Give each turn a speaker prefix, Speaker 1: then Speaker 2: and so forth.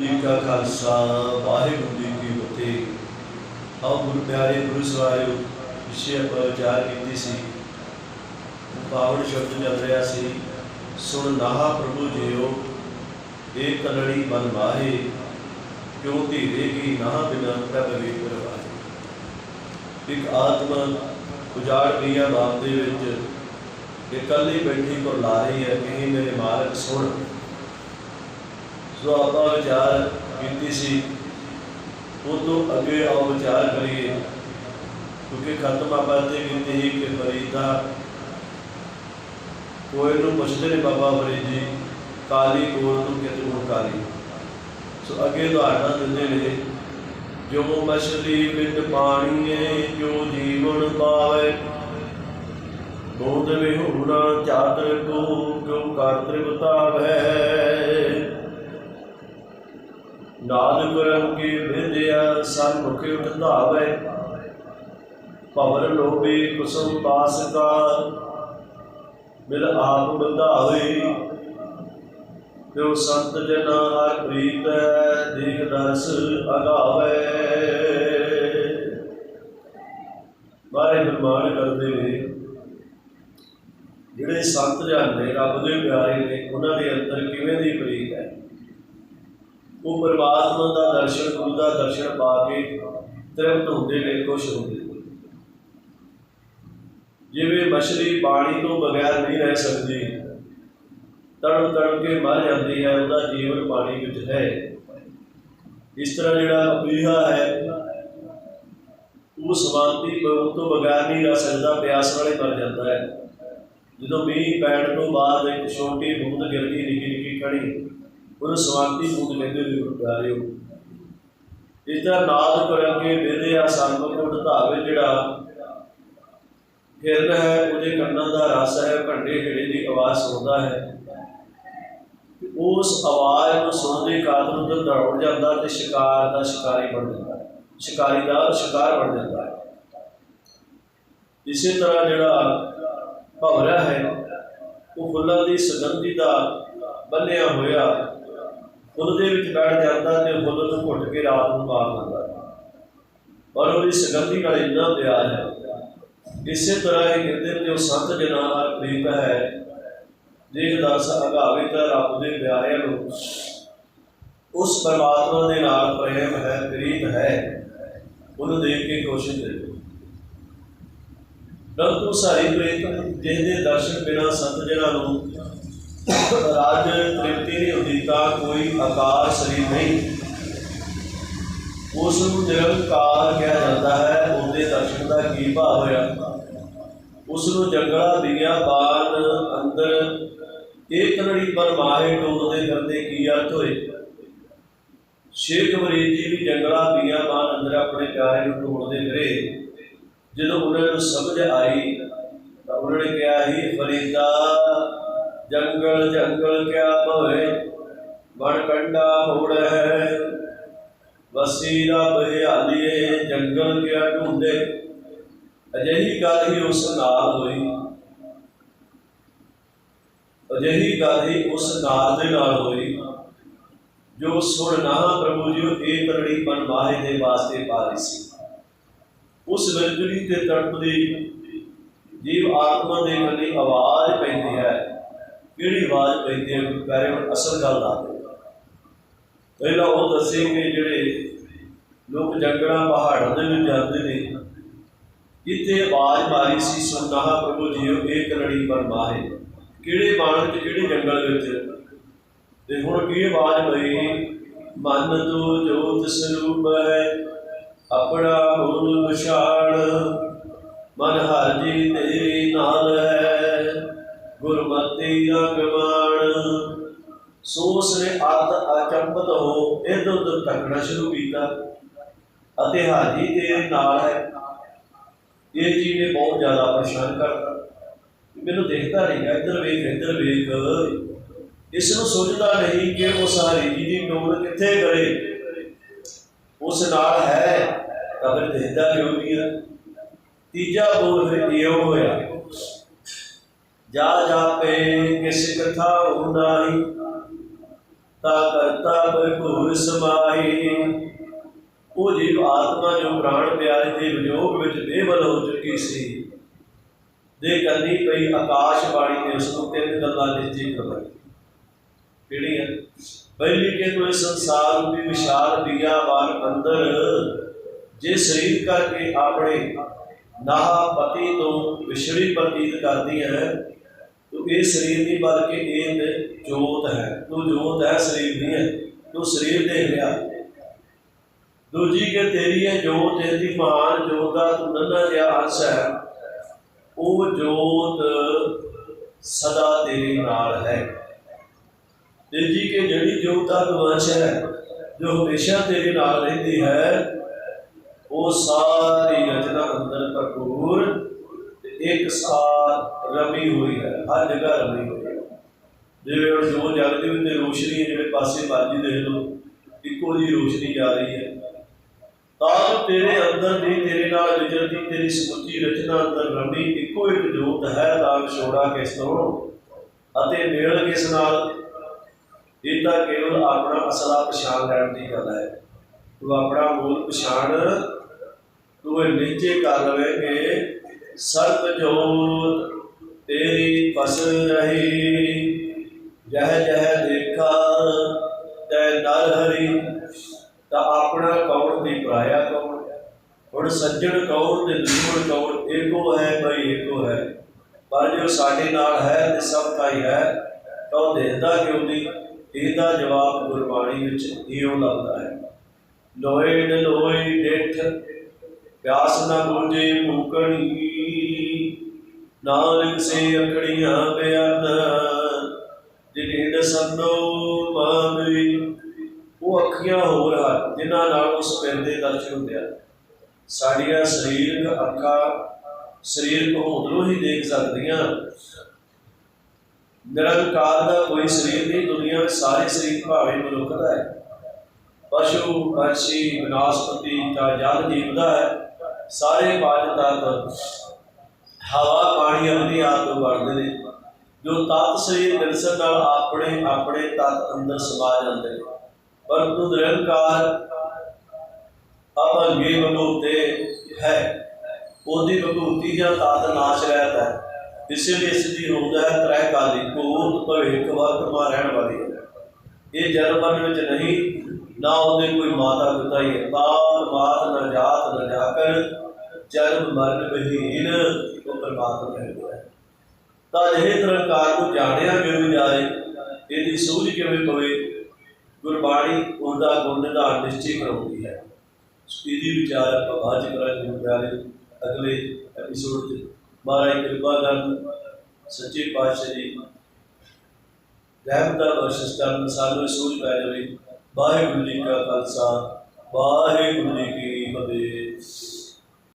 Speaker 1: ਜੀ ਕਾ ਖਾਲਸਾ, ਵਾਹਿਗੁਰੂ ਜੀ ਕੀ ਫਤਿਹ। ਆਓ ਗੁਰੂ ਪਿਆਰੇ ਗੁਰੂ ਸਵਾਰਿਓ ਵਿਸ਼ੇ ਆਪਾਂ ਵਿਚਾਰ ਕੀਤੀ ਸੀ। ਪਾਵਨ ਸ਼ਬਦ ਚੱਲ ਰਿਹਾ ਸੀ, ਸੁਣ ਨਾਹਾ ਪ੍ਰਭੂ ਜੀਓ, ਇਹ ਕਲੜੀ ਮਨ ਮਾਹੇ, ਕਿਉਂ ਧੀਰੇ ਕੀ ਨਾਹ ਬਿਨਾ ਪ੍ਰਭ ਵੇ ਪਰਵਾਹੇ? ਇੱਕ ਆਤਮਾ ਉਜਾੜ ਗਈਆਂ ਬਾਤ ਦੇ ਵਿੱਚ, ਇਕੱਲੀ ਬੈਠੀ ਕੋ ਲਾ ਰਹੀ ਹੈ ਕਿ ਮੇਰੇ ਮਾਲਕ, ਸੁਣ। ਸੋ ਆਪਾਂ ਵਿਚਾਰ ਕੀਤੀ ਸੀ, ਉਹ ਤੋਂ ਅੱਗੇ ਆਓ ਵਿਚਾਰ ਕਰੀਏ। ਕਿਉਂਕਿ ਖਤਮ ਆਪਾਂ ਤੇ ਕੀਤੀ ਸੀ ਕਿ ਫਰੀਦਾ, ਕੋਈ ਨੂੰ ਪੁੱਛਦੇ ਨੇ ਬਾਬਾ ਫਰੀਦ ਜੀ, ਕਾਲੀ ਕੋਲ ਨੂੰ ਕਿਤੇ ਨੂੰ ਕਾਲੀ। ਸੋ ਅੱਗੇ ਉਦਾਹਰਣਾ ਦਿੰਦੇ ਨੇ, ਜੋ ਮਛਲੀ ਬਿੰਦ ਪਾਣੀਏ ਜੋ ਜੀਵਨ ਪਾਵੇ। ਬੋਧ ਵਿਹੂਣਾ ਚਾਦਰ ਕੋ ਕਿਉ ਕਰਤ੍ਰ ਬਤਾਵੇ ਨਾਦ ਕਰਮ ਕੀ ਵਿਦਿਆ ਸਨ ਮੁਖ ਉਠਾਵੇ ਭਵਰ ਲੋਭੀ ਕੁਸਮ ਪਾਸ ਕਾ, ਮਿਲ ਆਪ ਬੰਧਾਵੇ ਜੋ ਸੰਤ ਜਨਾ ਹਰ ਪ੍ਰੀਤ ਦੇਖ ਦਰਸ ਅਗਾਵੇ। ਬਾਰੇ ਬਰਮਾਨ ਕਰਦੇ ਨੇ, ਜਿਹੜੇ ਸੰਤ ਜਨ ਨੇ ਰੱਬ ਦੇ ਪਿਆਰੇ ਨੇ, ਉਹਨਾਂ ਦੇ ਅੰਦਰ ਕਿਵੇਂ ਦੀ ਪ੍ਰੀਤ ਹੈ? ਉਹ ਪਰਮਾਤਮਾ ਦਾ ਦਰਸ਼ਨ, ਗੁਰੂ ਦਾ ਦਰਸ਼ਨ ਪਾ ਕੇ ਤ੍ਰਿਪਤ ਹੁੰਦੇ ਨੇ ਖੁਸ਼ ਹੁੰਦੇ ਜਿਵੇਂ ਮਛਲੀ ਪਾਣੀ ਤੋਂ ਬਗੈਰ ਨਹੀਂ ਰਹਿ ਸਕਦੀ ਤੜਪ ਤੜਪ ਕੇ ਮਰ ਜਾਂਦੀ ਹੈ, ਉਹਦਾ ਜੀਵਨ ਪਾਣੀ ਵਿੱਚ ਹੈ। ਇਸ ਤਰ੍ਹਾਂ ਜਿਹੜਾ ਅਪੀਹਾ ਹੈ, ਉਹ ਸਮਾਂਤੀ ਪਉ ਤੋਂ ਬਗੈਰ ਨਹੀਂ ਰਹਿ ਸਕਦਾ, ਪਿਆਸ ਵਾਲੇ ਮਰ ਜਾਂਦਾ ਹੈ। ਜਦੋਂ ਮੀਂਹ ਪੈਣ ਤੋਂ ਬਾਅਦ ਇੱਕ ਛੋਟੀ ਬੂੰਦ ਗਿਰਦੀ ਨਿੱਕੀ ਨਿੱਕੀ ਕਣੀ ਉਹਨੂੰ ਸਵਾਂਤੀ ਬੂੰਦ ਲੈਂਦੇ ਨੇ ਗੁਰਦਾਰਿਓ ਇਸ ਤਰ੍ਹਾਂ ਨਾਦ ਕਰਾਂਗੇ ਵਿਦਿਆ ਸੰਗ ਕੋਟ ਧਾਵੇ ਜਿਹੜਾ। ਹਿਰਨ ਹੈ ਉਹਦੇ ਕੰਨਾਂ ਦਾ ਰਸ ਹੈ ਘੰਟੇ ਹਿੜੇ ਦੀ ਆਵਾਜ਼ ਸੁਣਦਾ ਹੈ। ਉਸ ਆਵਾਜ਼ ਨੂੰ ਸੁਣਦੇ ਕਾਤਲ ਨੂੰ ਦੌੜ ਜਾਂਦਾ ਤੇ ਸ਼ਿਕਾਰ ਦਾ ਸ਼ਿਕਾਰੀ ਬਣ ਜਾਂਦਾ ਸ਼ਿਕਾਰੀ ਦਾ ਸ਼ਿਕਾਰ ਬਣ ਜਾਂਦਾ ਹੈ। ਇਸੇ ਤਰ੍ਹਾਂ ਜਿਹੜਾ ਭਵਰਾ ਹੈ, ਉਹ ਫੁੱਲਾਂ ਦੀ ਸੁਗੰਧੀ ਦਾ ਬੰਨਿਆ ਹੋਇਆ ਫੁੱਲ ਦੇ ਵਿੱਚ ਬੈਠ ਜਾਂਦਾ ਤੇ ਫੁੱਲ ਨੂੰ ਘੁੱਟ ਕੇ ਰਾਤ ਨੂੰ ਮਾਰ ਦਿੰਦਾ ਪਰ ਉਹਦੀ ਸੁਗੰਧੀ ਨਾਲ ਇੰਨਾ ਪਿਆਰ ਹੈ। ਇਸੇ ਤਰ੍ਹਾਂ ਇਹ ਕਹਿੰਦੇ ਨੇ ਜੋ ਸੰਤ ਜਨਾਂ ਨਾਲ ਪ੍ਰੀਤ ਹੈ। ਦੇਖ ਦਰਸ ਅਗਾਵੇ ਤਾਂ ਰੱਬ ਦੇ ਪਿਆਰਿਆਂ ਨੂੰ। ਉਸ ਪਰਮਾਤਮਾ ਦੇ ਨਾਲ ਪ੍ਰੇਮ ਹੈ, ਪ੍ਰੀਤ ਹੈ। ਉਹਨੂੰ ਦੇਖ ਕੇ ਕੋਸ਼ਿਸ਼ ਦੇ ਪਰੰਤੂ ਸਾਰੀ ਪ੍ਰੀਤ, ਜਿਹਦੇ ਦਰਸ਼ਨ ਬਿਨਾ ਸੰਤ ਜਨਾਂ ਨੂੰ ਰਾਜ ਤ੍ਰਿਪਤੀ ਨਹੀਂ ਹੁੰਦੀ ਤਾਂ ਕੋਈ ਆਕਾਰ ਸਰੀਰ ਨਹੀਂ। ਉਸ ਨੂੰ ਨਿਰੰਕਾਰ ਕਿਹਾ ਜਾਂਦਾ ਹੈ, ਉਹਦੇ ਦਰਸ਼ਨ ਦਾ ਕੀ ਭਾਵ ਹੋਇਆ? ਉਸ ਨੂੰ ਜੰਗਲਾ ਦੀਆਂ ਬਾਣ ਅੰਦਰ ਇਹ ਕਨੜੀ ਪਰ ਮਾਰੇ ਟੋਕਦੇ ਫਿਰਦੇ ਕੀ ਅਰਥ ਹੋਏ? ਸ਼ੇਖ ਮਰੀਦ ਜੀ ਵੀ ਜੰਗਲਾ ਦੀਆਂ ਬਾਣ ਅੰਦਰ ਆਪਣੇ ਪਿਆਰੇ ਨੂੰ ਟੋਕਦੇ ਫਿਰੇ। ਜਦੋਂ ਉਹਨਾਂ ਨੂੰ ਸਮਝ ਆਈ ਤਾਂ ਉਹਨਾਂ ਨੇ ਕਿਹਾ, ਹੀ ਫਰੀਦਾ ਜੰਗਲ ਜੰਗਲ ਕਿਆ ਭਵੇ ਬਣ ਕੰਡਾ ਹੋੜ ਹੈ। ਵਸੀ ਰੱਬ ਹਾਲੀਏ, ਜੰਗਲ ਕਿਆ ਢੂੰਡੇ ਅਜਿਹੀ ਗੱਲ ਹੀ ਉਸ ਨਾਲ ਹੋਈ। ਅਜਿਹੀ ਗੱਲ ਹੀ ਉਸ ਨਾਲ ਦੇ ਨਾਲ ਹੋਈ, ਜੋ ਸੁਣ ਨਾ ਪ੍ਰਭੂ ਜੀ ਇਹ ਕਰੜੀ ਬਨ ਮਾਹੇ ਦੇ ਵਾਸਤੇ ਪਾ ਸੀ। ਉਸ ਵਿਰਜਲੀ ਤੇ ਤੜਪਦੀ ਜੀਵ ਆਤਮਾ ਦੇ ਕੰਨੀ ਆਵਾਜ਼ ਕਿਹੜੀ ਪਿਆਰੇ ਹੁਣ ਅਸਲ ਗੱਲ ਦੱਸਦੇ ਪਹਿਲਾਂ ਉਹ ਦੱਸੇ ਜਿਹੜੇ ਲੋਕ ਜੰਗਲਾਂ, ਪਹਾੜਾਂ ਦੇ ਵਿੱਚ ਜਾਂਦੇ ਨੇ। ਇੱਥੇ ਆਵਾਜ਼ ਮਾਰੀ ਸੀ ਸੁਨਾਹਾ ਪ੍ਰਭੂ ਜੀਓ, ਇਹ ਕਰੜੀ ਪਰ ਕਿਹੜੇ ਬਾਣ ਵਿੱਚ, ਕਿਹੜੇ ਜੰਗਲ ਵਿੱਚ? ਤੇ ਹੁਣ ਕੀ ਆਵਾਜ਼ ਪਈ ਮਨ ਤੂੰ ਜੋਤ ਸਰੂਪ ਹੈ, ਆਪਣਾ ਹੁਰ ਵਿਸ਼ਾਲ ਮਨ ਹਰ ਜੀ ਤੇਰੀ ਨਾਲ ਹੈ। ਗੁਰਮਤਿ ਅਗਮਾਨ ਸੋ ਉਸਨੇ ਆਤ ਅਚੰਬਤ ਹੋ ਇਧਰ ਉਧਰ ਤੱਕਣਾ ਸ਼ੁਰੂ ਕੀਤਾ ਅਤੇ ਹਾਜੀ ਤੇਰੇ ਨਾਲ ਹੈ। ਇਹ ਚੀਜ਼ ਨੇ ਬਹੁਤ ਜ਼ਿਆਦਾ ਪਰੇਸ਼ਾਨ ਕਰਤਾ। ਮੈਨੂੰ ਦੇਖਦਾ ਨਹੀਂ ਇੱਧਰ ਵੇਖ ਇੱਧਰ ਵੇਖ। ਇਸ ਨੂੰ ਸੋਚਦਾ ਨਹੀਂ ਕਿ ਉਹ ਸਾਰੀ ਜੀ ਦੀ ਟੋਲ ਕਿੱਥੇ ਗਏ। ਉਸ ਨਾਲ ਹੈ, ਤਾਂ ਫਿਰ ਦੇਖਦਾ ਕਿਉਂ ਨਹੀਂ ਤੀਜਾ ਬੋਲ ਫਿਰ ਇਹੋ ਹੋਇਆ। ਜਾ ਜਾਪੇ ਕਿਸ ਕਥਾ ਉਨਾਹੀ ਤਾ ਕਰਤਾ ਭਰਪੂਰ ਸਮਾਈ ਉਹ ਜੀਵ ਆਤਮਾ ਜੋ ਪ੍ਰਾਣ ਪਿਆਰੇ ਦੇ ਵਿਜੋਗ ਵਿੱਚ ਬੇਬਲ ਹੋ ਚੁੱਕੀ ਸੀ, ਦੇ ਕੰਨੀ ਪਈ ਆਕਾਸ਼ ਬਾਣੀ ਨੇ ਉਸ ਨੂੰ ਤਿੰਨ ਗੱਲਾਂ ਨਿਸ਼ਚਿਤ ਕਰਵਾਈ ਕਿਹੜੀਆਂ ਪਹਿਲੀ ਕਿ ਕੋਈ ਸੰਸਾਰ ਰੂਪੀ ਵਿਸ਼ਾਲ ਦੀਆ ਅੰਦਰ ਜੇ ਸਰੀਰ ਕਰਕੇ ਆਪਣੇ ਨਾਹ ਪਤੀ ਤੋਂ ਵਿਛੜੀ ਪ੍ਰਤੀਤ ਕਰਦੀ ਹੈ ਤੋ ਇਹ ਸਰੀਰ ਨਹੀਂ, ਬਲਕਿ ਇਹ ਜੋਤ ਹੈ। ਤੂੰ ਜੋਤ ਹੈ, ਸਰੀਰ ਨਹੀਂ ਹੈ। ਤੂੰ ਸਰੀਰ ਦੇਖ ਲਿਆ। ਦੂਜੀ ਕਿ ਤੇਰੀ ਇਹ ਜੋਤ ਇਹਦੀ ਮਹਾਨ ਜੋਤ ਦਾ ਤੂੰ ਨੰਨਾ ਜਿਹਾ ਅੰਸ਼ ਹੈ, ਉਹ ਜੋਤ ਸਦਾ ਤੇਰੇ ਨਾਲ ਹੈ। ਤੀਜੀ ਕਿ ਜਿਹੜੀ ਜੋਤ ਦਾ ਅੰਸ਼ ਹੈ, ਜੋ ਹਮੇਸ਼ਾ ਤੇਰੇ ਨਾਲ ਰਹਿੰਦੀ ਹੈ, ਉਹ ਸਾਰੀ ਰਚਨਾ ਅੰਦਰ ਭਰਪੂਰ ਇੱਕ ਸਾਥ ਰਮੀ ਹੋਈ ਹੈ ਹਰ ਜਗ੍ਹਾ ਰਮੀ ਹੋਈ ਹੈ। ਜਿਵੇਂ ਹੁਣ ਜੋ ਜਗਦੀ ਹੋਈ ਤੇ ਰੋਸ਼ਨੀ ਹੈ, ਜਿਹੜੇ ਪਾਸੇ ਮਰਜ਼ੀ ਦੇਖ ਲਓ ਇੱਕੋ ਜਿਹੀ ਰੋਸ਼ਨੀ ਜਾ ਰਹੀ ਹੈ। ਤਾਂ ਤੇਰੇ ਅੰਦਰ ਦੀ ਤੇਰੇ ਨਾਲ ਵਿਚਰਦੀ ਤੇਰੀ ਸਮੁੱਚੀ ਰਚਨਾ ਅੰਦਰ ਰਮੀ ਇੱਕੋ ਇੱਕ ਜੋਤ ਹੈ ਤਾਂ ਛੋੜਾ ਕਿਸ ਤੋਂ? ਅਤੇ ਮੇਲ ਕਿਸ ਨਾਲ? ਇਹ ਤਾਂ ਕੇਵਲ ਆਪਣਾ ਅਸਲਾ ਪਛਾਣ ਲੈਣ ਦੀ ਗੱਲ ਹੈ। ਤੂੰ ਆਪਣਾ ਮੂਲ ਪਛਾਣ ਤੂੰ ਇਹ ਨਿਸ਼ਚੈ ਕਰ ਲਵੇ ਕਿ ਜੋਤ, ਤੇਰੀ ਫਸ ਰਹੀ। ਜਹ ਜਹ ਦੇਖਾ, ਤੈ ਨਰ ਹਰੀ। ਤਾਂ ਆਪਣਾ ਕੌਣ ਤੇ ਪਰਾਇਆ ਕੌਣ? ਹੁਣ ਸੱਜਣ ਕੌਣ ਤੇ ਦੁਸ਼ਮਣ ਕੌਣ? ਏਕੋ ਹੈ ਭਈ ਏਕੋ ਹੈ। ਪਰ ਜੋ ਸਾਡੇ ਨਾਲ ਹੈ ਤੇ ਸਭ ਦਾ ਹੀ ਹੈ ਤਾਂ ਉਹ ਦੇਖਦਾ ਕਿਉਂ ਨਹੀਂ? ਇਹਦਾ ਜਵਾਬ ਗੁਰਬਾਣੀ ਵਿੱਚ ਇਉਂ ਲੱਗਦਾ ਹੈ। ਲੋਏ ਲੋਏ ਡਿਠ ਪਿਆਸ ਨਾ ਬੁਝੇ ਮੂਕਣੀ ਨਾਨਕ ਸੇ ਅਕੜੀਆਂ ਬਿਆਨ। ਜਿਨੇ ਸੰਦੋ ਮਾਮੀ ਉਹ ਅੱਖੀਆਂ ਹੋਰ ਹਨ, ਜਿਨ੍ਹਾਂ ਨਾਲ ਉਸ ਪਿੰਡ ਦੇ ਦਰਸ਼ਨ ਹੁੰਦੇ ਆ ਸਾਡੀਆਂ ਸਰੀਰਕ ਅੱਖਾਂ ਸਰੀਰਕ ਹੋਂਦਲੋਂ ਹੀ ਦੇਖ ਸਕਦੀਆਂ ਨਿਰੰਕਾਰ ਦਾ ਕੋਈ ਸਰੀਰ ਨਹੀਂ, ਦੁਨੀਆ ਵਿੱਚ ਸਾਰੇ ਸਰੀਰ ਭਾਵੇਂ ਮਨੁੱਖ ਦਾ ਹੈ। ਪਸ਼ੂ, ਪੰਛੀ, ਬਨਸਪਤੀ ਤਾਂ ਜਲ ਜੀਵ ਦਾ ਹੈ। ਸਾਰੇ ਪੰਜ ਹਵਾ ਪਾਣੀ ਆਪਣੀ ਆਪ ਤੋਂ ਬਣਦੇ ਨੇ। ਜੋ ਤਤ ਸਰੀਰ ਵਿਰਸਨ ਨਾਲ ਆਪਣੇ ਆਪਣੇ ਤਤ ਅੰਦਰ ਸਮਾ ਜਾਂਦੇ ਨੇ। ਪਰੰਤੂ ਨਿਰੰਕਾਰ ਅਪੰਗੇ ਬਨੂਤੇ ਹੈ। ਉਹਦੀ ਬਨੂਤੀ ਜਾਂ ਤਤ ਨਾਸ਼ ਰਹਿਤ ਹੈ। ਇਸੇ ਲਈ ਇਸ ਦੀ ਹੁੰਦਾ ਹੈ, ਤ੍ਰੈ ਕਾਲੀ ਕੋਤ ਭਵਿੱਖ ਵਰਤਮਾ ਰਹਿਣ ਵਾਲੀ ਹੈ। ਇਹ ਜਨਮ ਵਿੱਚ ਨਹੀਂ, ਨਾ ਉਹਦੇ ਕੋਈ ਮਾਤਾ ਪਿਤਾ ਹੀ ਹੈ। ਬਾਪ, ਮਾਤ ਨ ਜਾਤ ਨ ਜਨਮ ਮਰਨ ਬਹੀਨ ਉਹ ਪਰਮਾਤਮਾ ਹੈ ਤਾਂ ਇਹ ਨਿਰੰਕਾਰ ਨੂੰ ਜਾਣਿਆ ਕਿਵੇਂ ਜਾਏ ਇਹਦੀ ਸੂਝ ਕਿਵੇਂ ਪਵੇ? ਗੁਰਬਾਣੀ ਉਹਦਾ ਗੁਣ ਨਿਧਾਨ ਨਿਸ਼ਚੈ ਕਰਾਉਂਦੀ ਹੈ। ਇਹਦੀ ਵਿਚਾਰ ਆਪਾਂ ਬਾਅਦ ਚ ਕਰਾਂਗੇ ਗੁਰਬਾਣੀ ਅਗਲੇ ਐਪੀਸੋਡ ਚ ਮਹਾਰਾਜ ਕਿਰਪਾ ਕਰਨ ਸੱਚੇ ਪਾਤਸ਼ਾਹ ਜੀ ਰਹਿਮ ਦਾ ਬਖਸ਼ਿਸ਼ ਕਰਨ, ਸਾਨੂੰ ਇਹ ਸੂਝ ਪੈ ਜਾਵੇ। ਵਾਹਿਗੁਰੂ ਜੀ ਕਾ ਖਾਲਸਾ, ਵਾਹਿਗੁਰੂ ਜੀ ਕੀ ਫਤਿਹ। is